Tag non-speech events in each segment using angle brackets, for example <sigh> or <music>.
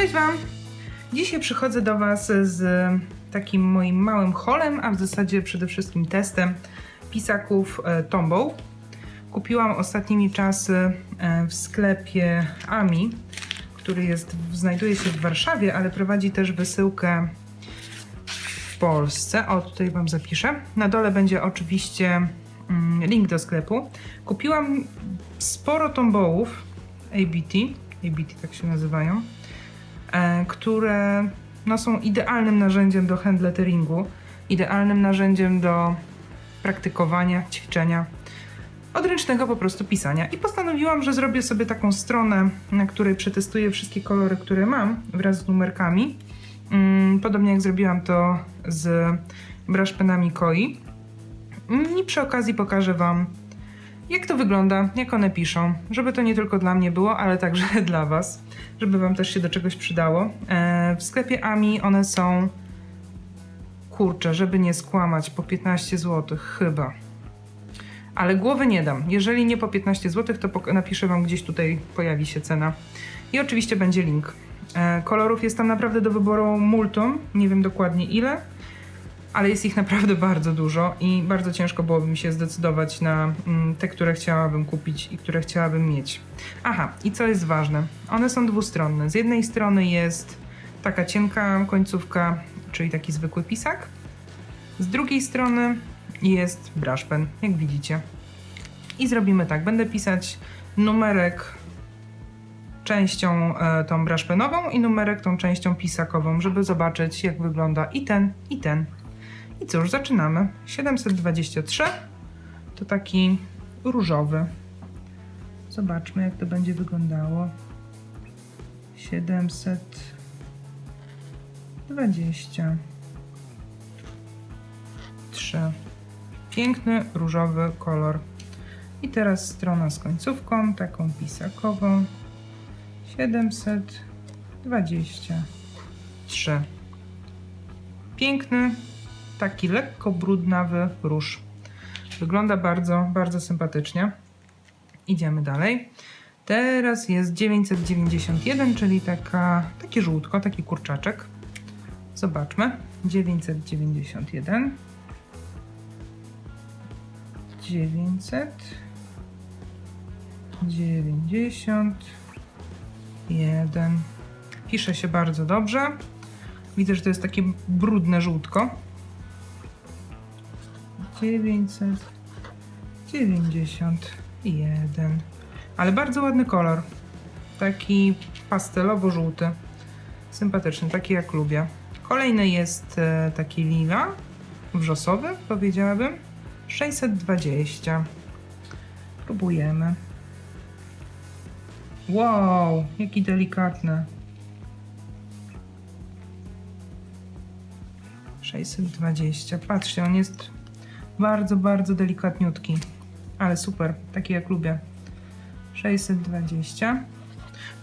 Cześć Wam! Dzisiaj przychodzę do Was z takim moim małym holem, a w zasadzie przede wszystkim testem pisaków e, Tombow. Kupiłam ostatnimi czasy e, w sklepie Ami, który jest, znajduje się w Warszawie, ale prowadzi też wysyłkę w Polsce. O, tutaj Wam zapiszę. Na dole będzie oczywiście mm, link do sklepu. Kupiłam sporo tombowów ABT, ABT tak się nazywają, które no, są idealnym narzędziem do hand letteringu, idealnym narzędziem do praktykowania, ćwiczenia, odręcznego po prostu pisania. I postanowiłam, że zrobię sobie taką stronę, na której przetestuję wszystkie kolory, które mam wraz z numerkami. Mm, Podobnie jak zrobiłam to z brush penami Koi. Mm, I przy okazji pokażę Wam, jak to wygląda, jak one piszą, żeby to nie tylko dla mnie było, ale także <laughs> dla Was, żeby Wam też się do czegoś przydało. E, w sklepie Ami one są, kurczę, żeby nie skłamać, po 15 zł chyba. Ale głowy nie dam. Jeżeli nie po 15 zł, to napiszę Wam gdzieś tutaj, pojawi się cena. I oczywiście będzie link. E, kolorów jest tam naprawdę do wyboru multum, nie wiem dokładnie ile, ale jest ich naprawdę bardzo dużo i bardzo ciężko byłoby mi się zdecydować na mm, te, które chciałabym kupić i które chciałabym mieć. Aha, i co jest ważne, one są dwustronne. Z jednej strony jest taka cienka końcówka, czyli taki zwykły pisak. Z drugiej strony jest brush pen, jak widzicie. I zrobimy tak, będę pisać numerek częścią e, tą brush penową i numerek tą częścią pisakową, żeby zobaczyć jak wygląda i ten, i ten. I cóż, zaczynamy. 723 to taki różowy. Zobaczmy, jak to będzie wyglądało. 723. Piękny różowy kolor. I teraz strona z końcówką, taką pisakową. 723. Piękny, taki lekko brudnawy róż. Wygląda bardzo, bardzo sympatycznie. Idziemy dalej. Teraz jest 991, czyli taka, takie żółtko, taki kurczaczek. Zobaczmy. 991. 900. 91. Pisze się bardzo dobrze. Widzę, że to jest takie brudne żółtko. 991. Ale bardzo ładny kolor. Taki pastelowo-żółty. Sympatyczny, taki jak lubię. Kolejny jest e, taki lila, wrzosowy, powiedziałabym. 620. Próbujemy. Wow, jaki delikatny. 620. Patrzcie, on jest bardzo, bardzo delikatniutki. Ale super, taki jak lubię. 620.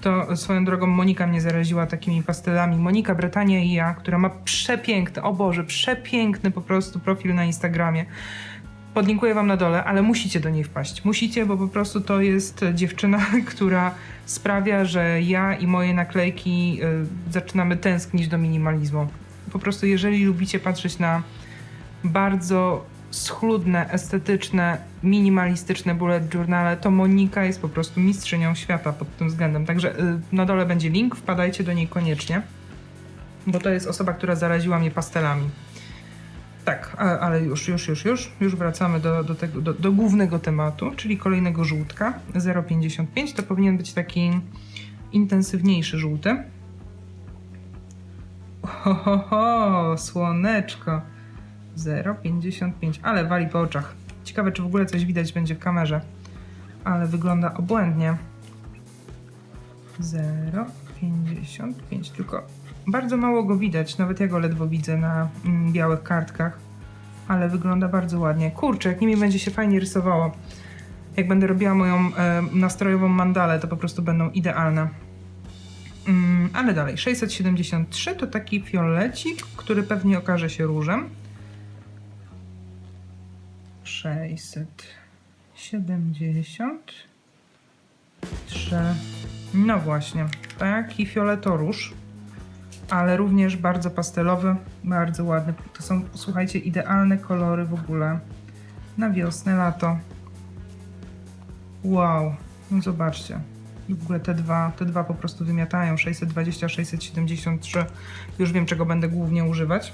To swoją drogą Monika mnie zaraziła takimi pastelami. Monika Bretania i ja, która ma przepiękny, o Boże, przepiękny po prostu profil na Instagramie. Podlinkuję wam na dole, ale musicie do niej wpaść. Musicie, bo po prostu to jest dziewczyna, <laughs> która sprawia, że ja i moje naklejki y, zaczynamy tęsknić do minimalizmu. Po prostu jeżeli lubicie patrzeć na bardzo schludne, estetyczne, minimalistyczne bullet journale, to Monika jest po prostu mistrzynią świata pod tym względem. Także y, na dole będzie link, wpadajcie do niej koniecznie, bo to jest osoba, która zaraziła mnie pastelami. Tak, ale już, już, już, już, już wracamy do, do, tego, do, do głównego tematu, czyli kolejnego żółtka 0,55. To powinien być taki intensywniejszy żółty. Ho, ho, ho, słoneczko. 0,55, ale wali po oczach. Ciekawe, czy w ogóle coś widać będzie w kamerze. Ale wygląda obłędnie. 0,55, tylko bardzo mało go widać, nawet ja go ledwo widzę na mm, białych kartkach. Ale wygląda bardzo ładnie. Kurczę, jak nimi będzie się fajnie rysowało. Jak będę robiła moją e, nastrojową mandalę, to po prostu będą idealne. Mm, ale dalej, 673 to taki fiolecik, który pewnie okaże się różem. 673. No właśnie, taki fioletoróż. ale również bardzo pastelowy, bardzo ładny. To są, słuchajcie, idealne kolory w ogóle na wiosnę, lato. Wow, no zobaczcie. W ogóle te dwa, te dwa po prostu wymiatają. 620, 673. Już wiem, czego będę głównie używać.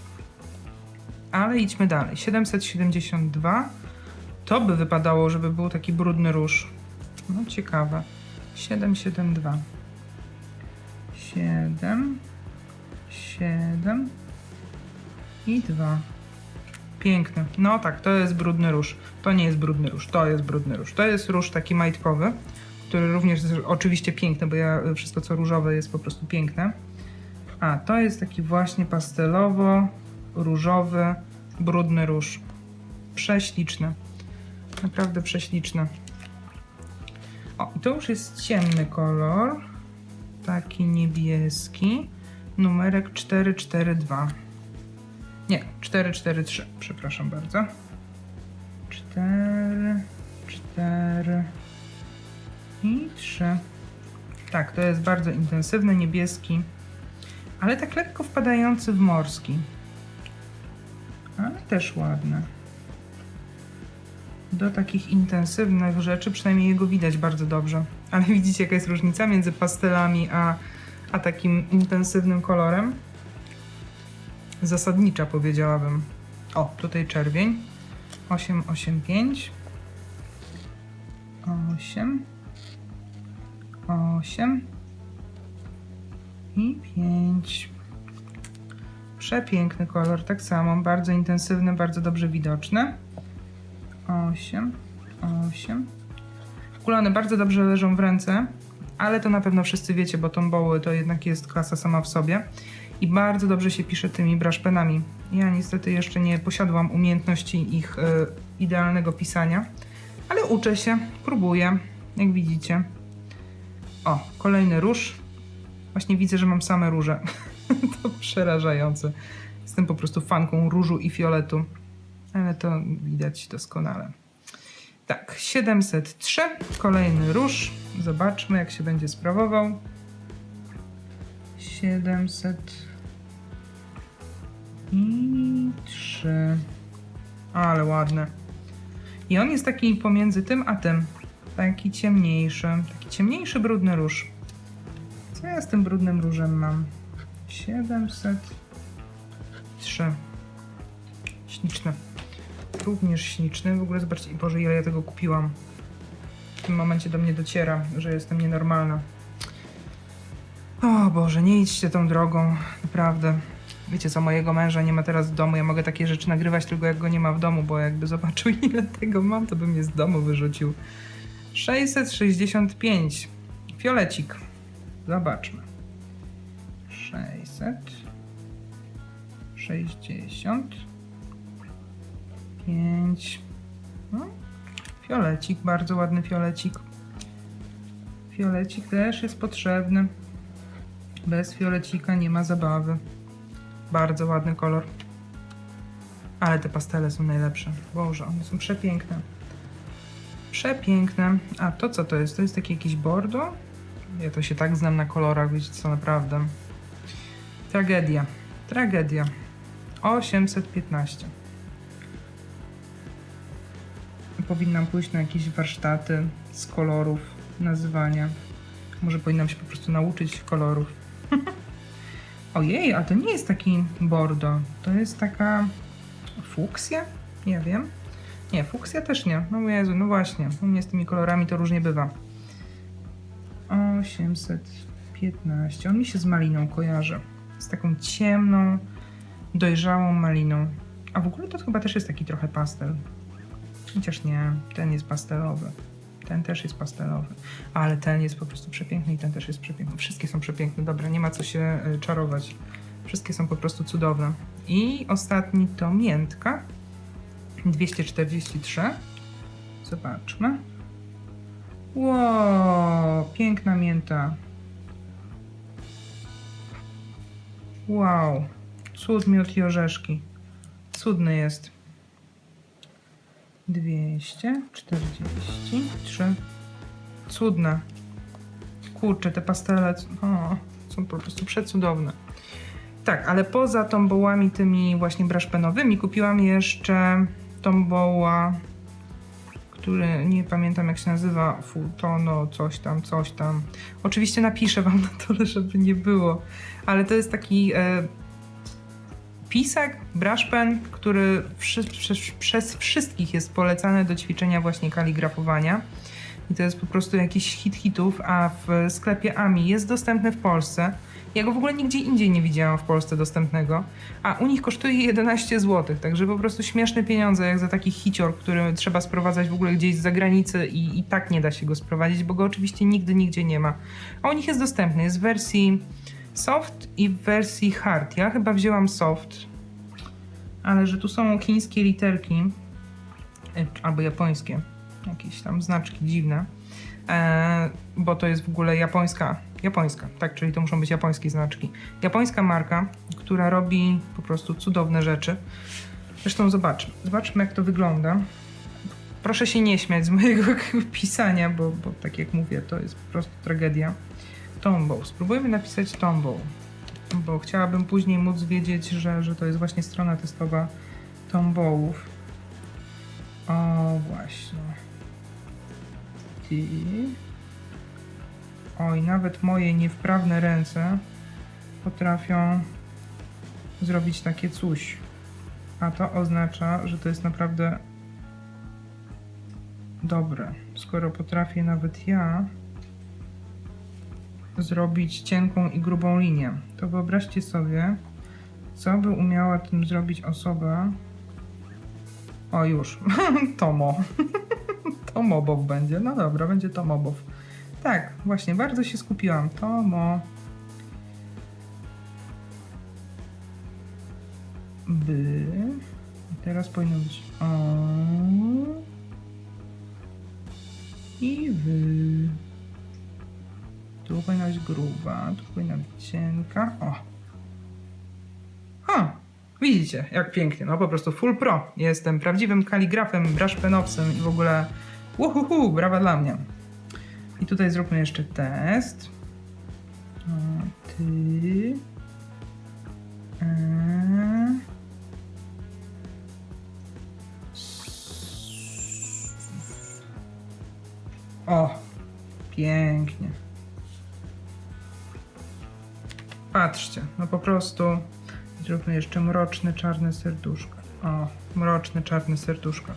Ale idźmy dalej. 772. To by wypadało, żeby był taki brudny róż. No ciekawe. 772. 7. 7. I 2. Piękny. No tak, to jest brudny róż. To nie jest brudny róż, to jest brudny róż. To jest róż taki majtkowy, który również jest oczywiście piękny, bo ja wszystko co różowe jest po prostu piękne. A to jest taki właśnie pastelowo różowy, brudny róż. Prześliczny. Naprawdę prześliczny. O, i to już jest ciemny kolor. Taki niebieski. Numerek 442. Nie, 443, przepraszam bardzo. 4, 4 i 3. Tak, to jest bardzo intensywny, niebieski, ale tak lekko wpadający w morski. Ale też ładny. Do takich intensywnych rzeczy, przynajmniej jego widać bardzo dobrze. Ale widzicie, jaka jest różnica między pastelami a, a takim intensywnym kolorem? zasadnicza, powiedziałabym. O, tutaj czerwień. 8, 8, 5. 8. 8. I 5. Przepiękny kolor, tak samo, bardzo intensywny, bardzo dobrze widoczny. 8, 8. W ogóle one bardzo dobrze leżą w ręce, ale to na pewno wszyscy wiecie, bo tomboły to jednak jest klasa sama w sobie i bardzo dobrze się pisze tymi brushpenami. Ja niestety jeszcze nie posiadłam umiejętności ich y, idealnego pisania, ale uczę się, próbuję, jak widzicie. O, kolejny róż. Właśnie widzę, że mam same róże. <laughs> to przerażające. Jestem po prostu fanką różu i fioletu, ale to widać doskonale. Tak, 703, kolejny róż. Zobaczmy, jak się będzie sprawował. 700 i 3. Ale ładne. I on jest taki pomiędzy tym a tym. Taki ciemniejszy. Taki ciemniejszy, brudny róż. Co ja z tym brudnym różem mam? 703. Śliczny. Również śliczny. W ogóle zobaczcie, Boże, ile ja tego kupiłam. W tym momencie do mnie dociera, że jestem nienormalna. O Boże, nie idźcie tą drogą, naprawdę. Wiecie co, mojego męża nie ma teraz w domu, ja mogę takie rzeczy nagrywać tylko jak go nie ma w domu, bo jakby zobaczył <laughs> ile tego mam, to by mnie z domu wyrzucił. 665. Fiolecik. Zobaczmy. 665. No. Fiolecik, bardzo ładny fiolecik. Fiolecik też jest potrzebny. Bez fiolecika nie ma zabawy. Bardzo ładny kolor. Ale te pastele są najlepsze. Boże, one są przepiękne. Przepiękne. A to co to jest? To jest taki jakiś bordo? Ja to się tak znam na kolorach, wiecie co, naprawdę. Tragedia. Tragedia. 815. Powinnam pójść na jakieś warsztaty z kolorów, nazywania. Może powinnam się po prostu nauczyć kolorów. <laughs> Ojej, a to nie jest taki bordo. To jest taka fuksja? Nie wiem. Nie, fuksja też nie. No Jezu, no właśnie. U mnie z tymi kolorami to różnie bywa. 815. On mi się z maliną kojarzy. Z taką ciemną, dojrzałą maliną. A w ogóle to chyba też jest taki trochę pastel. Chociaż nie, ten jest pastelowy. Ten też jest pastelowy, ale ten jest po prostu przepiękny i ten też jest przepiękny. Wszystkie są przepiękne, dobra, nie ma co się y, czarować. Wszystkie są po prostu cudowne. I ostatni to miętka. 243. Zobaczmy. Wow, piękna mięta. Wow, cud, miód i orzeszki. Cudny jest. 243. Cudne. Kurczę, te pastele o, są po prostu przecudowne. Tak, ale poza tombołami tymi właśnie braszpenowymi kupiłam jeszcze tomboła, który nie pamiętam jak się nazywa, Futono, coś tam, coś tam. Oczywiście napiszę wam na dole, żeby nie było, ale to jest taki e, pisak, braszpen, który wszy, przez, przez wszystkich jest polecany do ćwiczenia właśnie kaligrafowania. I to jest po prostu jakiś hit hitów, a w sklepie AMI jest dostępny w Polsce. Ja go w ogóle nigdzie indziej nie widziałam w Polsce dostępnego, a u nich kosztuje <laughs> 11 zł, także po prostu śmieszne pieniądze jak za taki hicior, który trzeba sprowadzać w ogóle gdzieś z zagranicy i, i tak nie da się go sprowadzić, bo go oczywiście nigdy nigdzie nie ma. A u nich jest dostępny, jest w wersji soft i w wersji hard. Ja chyba wzięłam soft, ale że tu są chińskie literki, e, albo japońskie, jakieś tam znaczki dziwne, e, bo to jest w ogóle japońska, japońska, tak, czyli to muszą być japońskie znaczki. Japońska marka, która robi po prostu cudowne rzeczy. Zresztą zobaczmy, zobaczmy jak to wygląda. Proszę się nie śmiać z mojego <laughs> pisania, bo, bo tak jak mówię, to jest po prostu tragedia. Tombow. Spróbujmy napisać Tombow, bo chciałabym później móc wiedzieć, że, że to jest właśnie strona testowa Tombowów. O, właśnie. Ty. Oj, nawet moje niewprawne ręce potrafią zrobić takie coś. A to oznacza, że to jest naprawdę dobre. Skoro potrafię nawet ja zrobić cienką i grubą linię, to wyobraźcie sobie, co by umiała tym zrobić osoba. O, już. <laughs> Tomo. <laughs> Tomobow będzie. No dobra, będzie Tomobow. Tak, właśnie, bardzo się skupiłam. Tomo. By. I teraz powinno być o. I wy. Tu powinna być gruba, tu powinna być cienka. O. Ha! Widzicie, jak pięknie. No po prostu full pro. Jestem prawdziwym kaligrafem, brushpenowcem i w ogóle uhuhu, brawa dla mnie. I tutaj zróbmy jeszcze test. Ty. E. O, pięknie. Patrzcie, no po prostu zróbmy jeszcze mroczne czarne serduszko. O, mroczne czarne serduszko.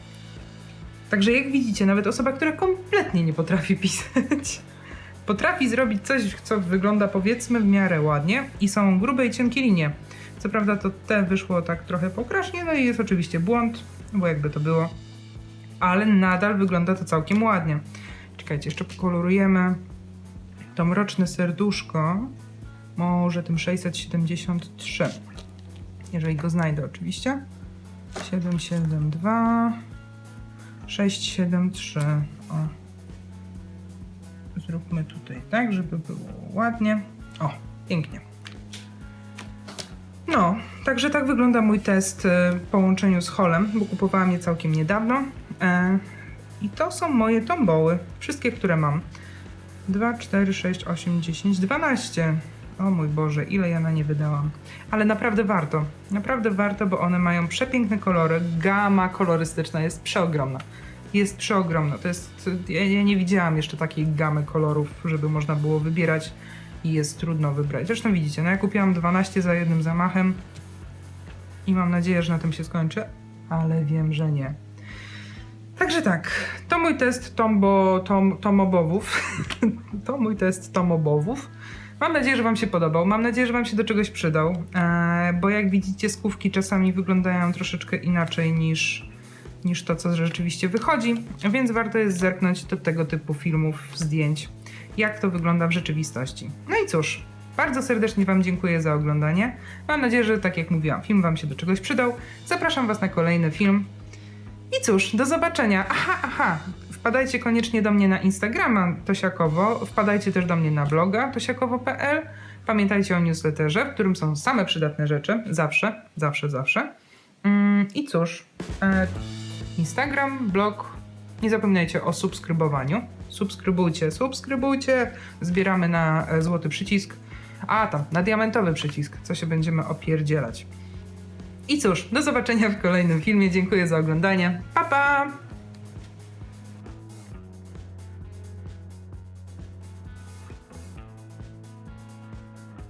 Także jak widzicie, nawet osoba, która kompletnie nie potrafi pisać, <laughs> potrafi zrobić coś, co wygląda powiedzmy w miarę ładnie i są grube i cienkie linie. Co prawda to te wyszło tak trochę pokrasznie, no i jest oczywiście błąd, bo jakby to było, ale nadal wygląda to całkiem ładnie. Czekajcie, jeszcze pokolorujemy to mroczne serduszko, może tym 673, jeżeli go znajdę oczywiście. 772 673. O. Zróbmy tutaj tak, żeby było ładnie. O, pięknie. No, także tak wygląda mój test e, w połączeniu z Holem, bo kupowałam je całkiem niedawno. E, I to są moje tomboły. Wszystkie, które mam. 2, 4, 6, 8, 10, 12. O mój Boże, ile ja na nie wydałam. Ale naprawdę warto. Naprawdę warto, bo one mają przepiękne kolory. Gama kolorystyczna jest przeogromna. Jest przeogromna. To jest. Ja, ja nie widziałam jeszcze takiej gamy kolorów, żeby można było wybierać i jest trudno wybrać. Zresztą widzicie, no ja kupiłam 12 za jednym zamachem i mam nadzieję, że na tym się skończy, ale wiem, że nie. Także tak, to mój test tombo, tom, tomobowów. <laughs> to mój test tomobowów. Mam nadzieję, że Wam się podobał. Mam nadzieję, że Wam się do czegoś przydał, e, bo jak widzicie, skówki czasami wyglądają troszeczkę inaczej niż, niż to, co rzeczywiście wychodzi, więc warto jest zerknąć do tego typu filmów, zdjęć, jak to wygląda w rzeczywistości. No i cóż, bardzo serdecznie Wam dziękuję za oglądanie. Mam nadzieję, że tak jak mówiłam, film Wam się do czegoś przydał. Zapraszam Was na kolejny film. I cóż, do zobaczenia. Aha, aha. Wpadajcie koniecznie do mnie na Instagrama Tosiakowo, wpadajcie też do mnie na bloga tosiakowo.pl. Pamiętajcie o newsletterze, w którym są same przydatne rzeczy. Zawsze, zawsze, zawsze. Mm, I cóż, e, Instagram, blog. Nie zapominajcie o subskrybowaniu. Subskrybujcie, subskrybujcie. Zbieramy na e, złoty przycisk. A tam, na diamentowy przycisk, co się będziemy opierdzielać. I cóż, do zobaczenia w kolejnym filmie. Dziękuję za oglądanie. Pa pa!